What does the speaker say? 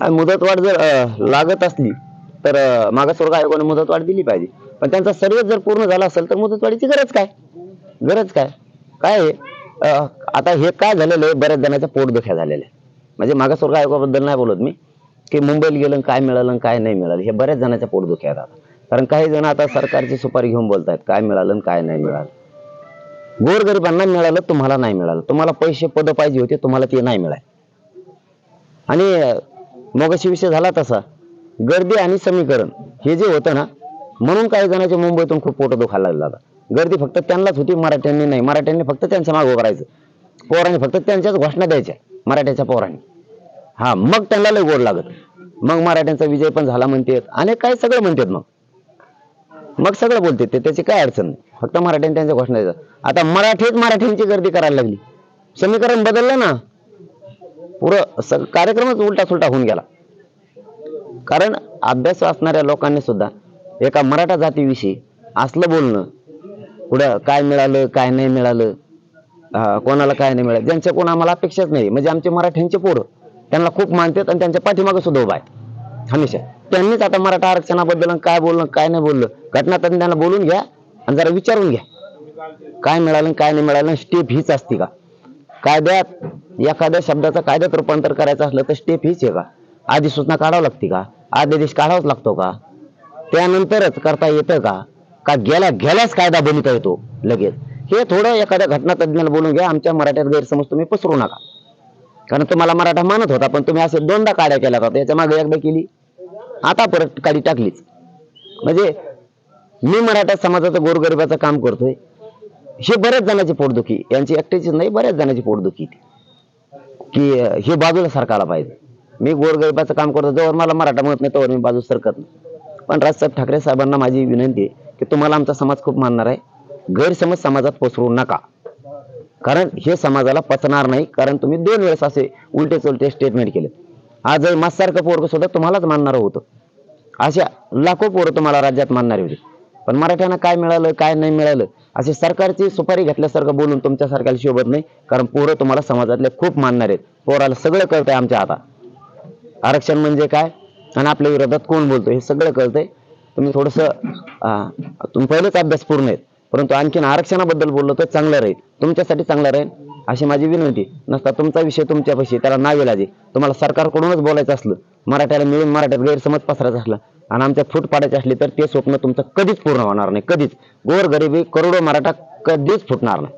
आणि मुदतवाढ जर लागत असली तर मागासवर्ग आयोगाने मुदतवाढ दिली पाहिजे. पण त्यांचा सर्व जर पूर्ण झाला असेल तर मुदतवाढीची गरज काय? गरज काय? काय आहे? आता हे काय झालेलं आहे बऱ्याच जणांच्या पोटदुख्या झालेल्या आहे. म्हणजे मागासवर्ग आयोगाबद्दल नाही बोलत मी की मुंबईला गेलं काय मिळालं आणि काय नाही मिळालं हे बऱ्याच जणांच्या पोटदुख्या आहेत आता. कारण काही जण आता सरकारची सुपारी घेऊन बोलतायत काय मिळालं आणि काय नाही मिळालं. गोरगरिबांना मिळालं तुम्हाला नाही मिळालं. तुम्हाला पैसे पद पाहिजे होते तुम्हाला ते नाही मिळाले. आणि मगाशी विषय झाला तसा. गर्दी आणि समीकरण हे जे होतं ना म्हणून काही जणांच्या मुंबईतून खूप पोट दुखायला लागला गर्दी फक्त त्यांनाच होती मराठ्यांनी नाही. मराठ्यांनी फक्त त्यांच्या मागं उभं राहायचं. पोरांनी फक्त त्यांच्याच घोषणा द्यायच्या मराठ्याच्या पोरांनी. हा मग त्यांना लय गोड लागत. मग मराठ्यांचा विजय पण झाला म्हणतात. आणि काय सगळं म्हणतात मग? मग सगळं बोलते ते. त्याची काय अडचण नाही. फक्त मराठ्यांनी त्यांच्या घोषणा द्यायचं आता मराठीत मराठ्यांची गर्दी करायला लागली. समीकरण बदललं ना. पुरं सग कार्यक्रमच उलटा सुलटा होऊन गेला. कारण अभ्यास असणाऱ्या लोकांनी सुद्धा एका मराठा जातीविषयी असलं बोलणं पुढं काय मिळालं काय नाही मिळालं कोणाला काय नाही मिळालं ज्यांच्या कोण आम्हाला अपेक्षाच नाही. म्हणजे आमचे मराठ्यांचे पोरं त्यांना खूप मानतात आणि त्यांच्या पाठीमागे सुद्धा उभा आहे हमेशा. त्यांनीच आता मराठा आरक्षणाबद्दल काय बोललं काय नाही बोललं घटनातज्ञांना बोलून घ्या आणि जरा विचारून घ्या. काय मिळालं काय नाही मिळालं स्टेप हीच असते का? कायद्यात एखाद्या शब्दाचं कायद्यात रूपांतर करायचं असलं तर स्टेप हीच आहे का? आधी सूचना काढावं लागते का? आदेश काढावाच लागतो का? त्यानंतरच करता येतं का? का गेल्या गेल्याच कायदा बनवता येतो? लगेच. हे थोडं एखाद्या घटना तज्ज्ञाला बोलून घ्या आमच्या मराठ्यात गैरसमज तुम्ही पसरू नका. कारण तुम्हाला मराठा मानत होता पण तुम्ही असे दोनदा काड्या केल्या होता याच्या मागे एकदा केली. आता परत काडी टाकलीच. म्हणजे मी मराठा समाजाचं गोरगरिबाचं काम करतोय. हे बऱ्याच जणांची पोटदुखी यांची एकट्याचीच नाही बऱ्याच जणांची पोटदुखी ती. की हे बाजूला सरकायला पाहिजे. मी गोरगरिबाचं काम करतो जवळ मला मराठा म्हणत नाही तोवर मी बाजू सरकत नाही. पण राजसाहेब ठाकरे साहेबांना माझी विनंती आहे की तुम्हाला आमचा समाज खूप मानणार आहे. गैरसमज समाजात पसरू नका. कारण हे समाजाला पचणार नाही कारण तुम्ही दोन वेळेस असे उलटे चुलटे स्टेटमेंट केले आज मासारखं पोरगं सुद्धा तुम्हालाच मानणार होतं. अशा लाखो पोरं तुम्हाला राज्यात मानणारे होते. पण मराठ्यांना काय मिळालं काय नाही मिळालं असे सरकारची सुपारी घेतल्यासारखं बोलून तुमच्यासारख्याला शोभत नाही कारण पोरं तुम्हाला समाजातले खूप मानणार आहेत. पोराला सगळं कळतंय आमच्या हातात आरक्षण म्हणजे काय? आणि आपल्या विरोधात कोण बोलतो हे सगळं कळतंय. तुम्ही थोडस तुम्ही पहिलेच अभ्यास पूर्ण आहेत. परंतु आणखीन आरक्षणाबद्दल बोललो तर चांगलं राहील. तुमच्यासाठी चांगलं राहील. अशी माझी विनंती नसता तुमचा विषय तुमच्यापाशी त्याला नाव इलाजे तुम्हाला सरकारकडूनच बोलायचं असलं मराठ्याला मिळून मराठ्यात गैरसमज पसरायचं असलं आणि आमच्या फूट पाडायचे असले तर ते स्वप्न तुमचं कधीच पूर्ण होणार नाही कधीच. गोर गरिबी करोडो मराठा कधीच फुटणार नाही.